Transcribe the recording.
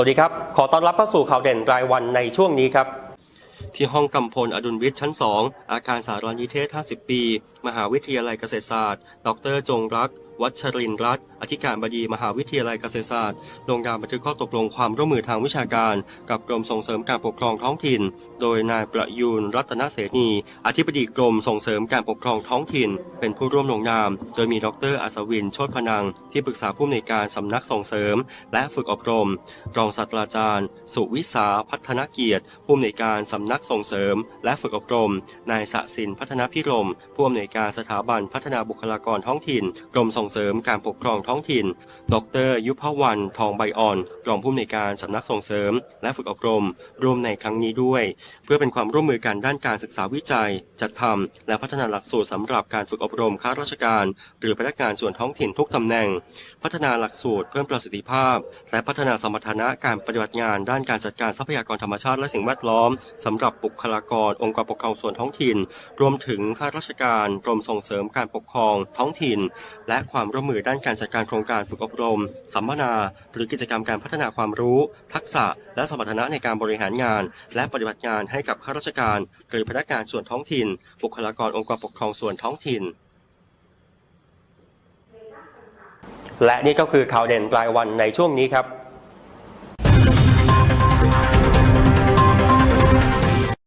สวัสดีครับ ขอต้อนรับเข้าสู่ข่าวเด่นรายวันในช่วงนี้ครับ ที่ห้องกำพลอดุลวิทย์ชั้น 2 อาคารสารนิเทศ 50 ปี มหาวิทยาลัยเกษตรศาสตร์ ดรจงรัก วัชรินทร์รัตน์อธิการบดีมหาวิทยาลัยเกษตรศาสตร์ลงนามบันทึกข้อตกลงความร่วมมือทางวิชาการ กับกรมส่งเสริมการปกครองท้องถิ่น โดยนายประยูนรัตนเสนี อธิบดีกรมส่งเสริมการปกครองท้องถิ่น เป็นผู้ร่วมลงนาม โดยมีดรอัศวินโชติพนัง ที่ปรึกษาผู้อำนวยการสำนักส่งเสริม และฝึกอบรม รองศาสตราจารย์ สุวิสาพัฒนเกียรติ ผู้อำนวยการสำนักส่งเสริม และฝึกอบรม นายสสินพัฒนาพิรมผู้อำนวยการสถาบันพัฒนาบุคลากรท้องถิ่น กรมส่งเสริมการปกครองท้องถิ่น ดร ยุพวรรณทองใบอ่อน รองผู้อำนวยการสำนักส่งเสริม และฝึกอบรม ร่วมในครั้งนี้ด้วย เพื่อเป็นความร่วมมือกันด้านการศึกษาวิจัย จัดทำและพัฒนาหลักสูตรสำหรับการฝึกอบรมข้าราชการ หรือพนักงานส่วนท้องถิ่นทุกตำแหน่ง พัฒนาหลักสูตรเพิ่มประสิทธิภาพ และพัฒนาสมรรถนะการปฏิบัติงานด้านการจัดการทรัพยากรธรรมชาติและสิ่งแวดล้อมสำหรับบุคลากรองค์กรปกครองส่วนท้องถิ่น รวมถึงข้าราชการกรมส่งเสริมการปกครองท้องถิ่น และความร่วมมือด้านการจัดการโครงการฝึกอบรม สัมมนา หรือกิจกรรมการพัฒนาความรู้ ทักษะ และสมรรถนะในการบริหารงาน และปฏิบัติงานให้กับข้าราชการ หรือพนักงานส่วนท้องถิ่น บุคลากรองค์กรปกครองส่วนท้องถิ่น และนี่ก็คือข่าวเด่นรายวันในช่วงนี้ครับ